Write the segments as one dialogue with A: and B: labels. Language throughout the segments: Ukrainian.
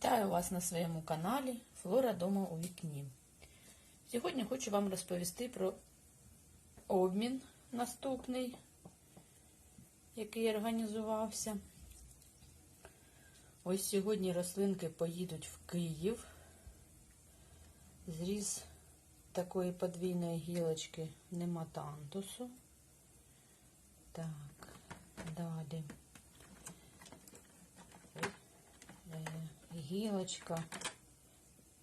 A: Вітаю вас на своєму каналі Флора дома у вікні. Сьогодні хочу вам розповісти про обмін наступний, який організувався. Ось сьогодні рослинки поїдуть в Київ. Зріз такої подвійної гілочки нематантусу. Так, далі. Гілочка,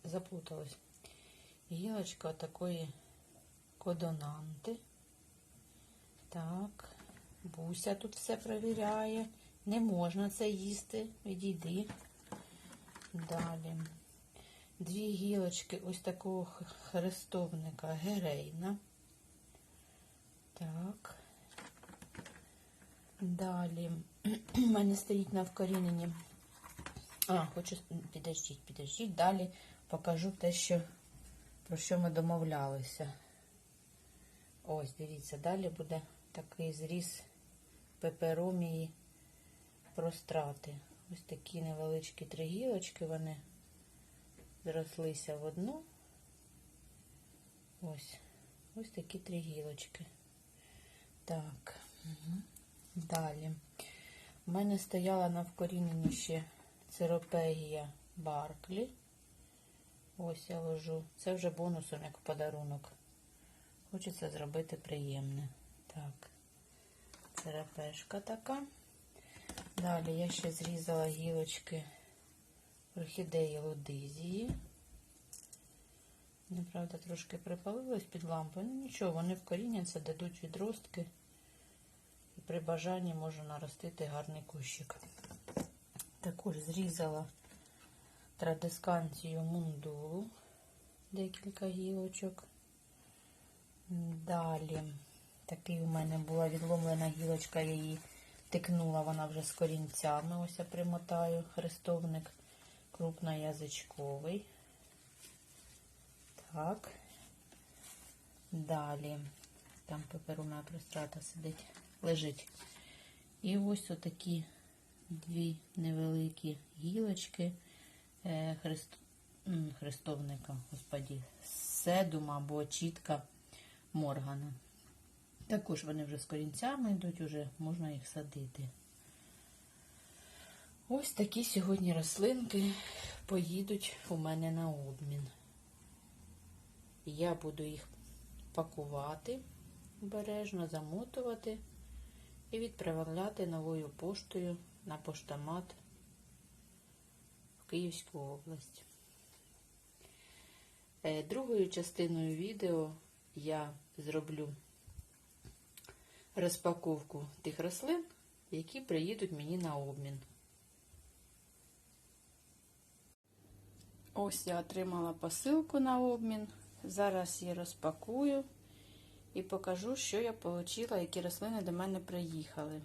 A: заплуталась, гілочка такої кодонанти. Так, Буся тут все перевіряє. Не можна це їсти. Відійди. Далі. Дві гілочки ось такого хрестовника герейна. Так. Далі. У мене стоїть на вкоріненні а, хочу підождіть, підождіть. Далі покажу те, що, про що ми домовлялися. Ось, дивіться, далі буде такий зріз пеперомії прострати. Ось такі невеличкі три гілочки, вони зрослися в одну. Ось, ось такі три гілочки. Так, угу. далі. У мене стояла на вкоріненні ще Церопегія Барклі. Ось я ложу. Це вже бонусом як подарунок. Хочеться зробити приємне. Так, церапешка така. Далі я ще зрізала гілочки орхідеї лодизії. Неправда, трошки припалилось під лампою. Ну нічого, вони вкоріняться, дадуть відростки. І при бажанні можу наростити гарний кущик. Також зрізала традисканцію мундулу, декілька гілочок. Далі, такий у мене була відломлена гілочка, я її тикнула, вона вже з корінцями. Ось я примотаю хрестовник крупноязичковий. Так. Далі, там пеперуна прострата сидить, лежить. І ось отакі дві невеликі гілочки е, хрест... хрестовника, господі, седума або чітка моргана. Також вони вже з корінцями йдуть, вже можна їх садити. Ось такі сьогодні рослинки поїдуть у мене на обмін. Я буду їх пакувати обережно, замотувати і відправляти новою поштою на поштомат в Київську область. Е, Другою частиною відео я зроблю розпаковку тих рослин, які приїдуть мені на обмін. Ось я отримала посилку на обмін. Зараз її розпакую і покажу, що я отримала, які рослини до мене приїхали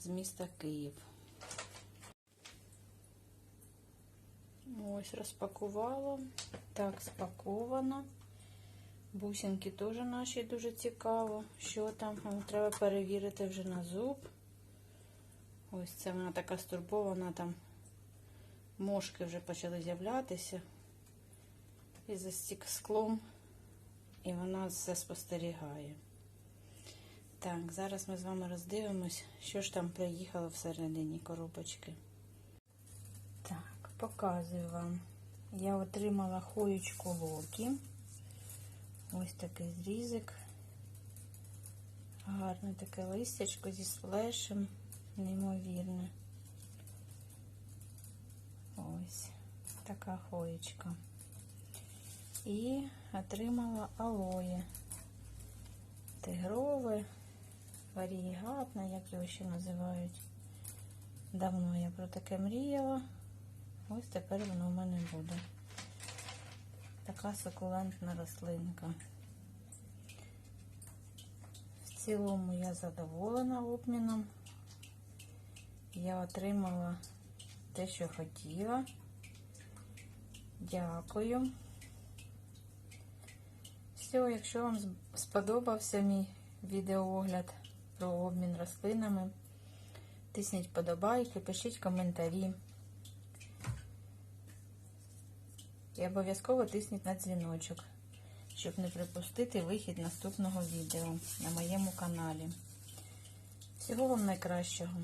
A: з міста Київ. Ось розпакувала. Так, спаковано. Бусинки теж наші дуже цікаво. Що там? Треба перевірити вже на зуб. Ось це вона така стурбована, там мошки вже почали з'являтися. І за стік склом. І вона все спостерігає. Так, зараз ми з вами роздивимось, що ж там приїхало всередині коробочки. Так, показую вам. Я отримала хоючку локі. Ось такий зрізик. Гарне таке листячко зі сплешем, неймовірне. Ось така хоєчка. І отримала алоє. Тигрове, варігатне, як його ще називають. Давно я про таке мріяла. Ось тепер воно в мене буде. Така сукулентна рослинка. В цілому я задоволена обміном. Я отримала те, що хотіла. Дякую. Все, якщо вам сподобався мій відеоогляд про обмін рослинами, тисніть подобайки, пишіть коментарі. І обов'язково тисніть на дзвіночок, щоб не припустити вихід наступного відео на моєму каналі. Всього вам найкращого!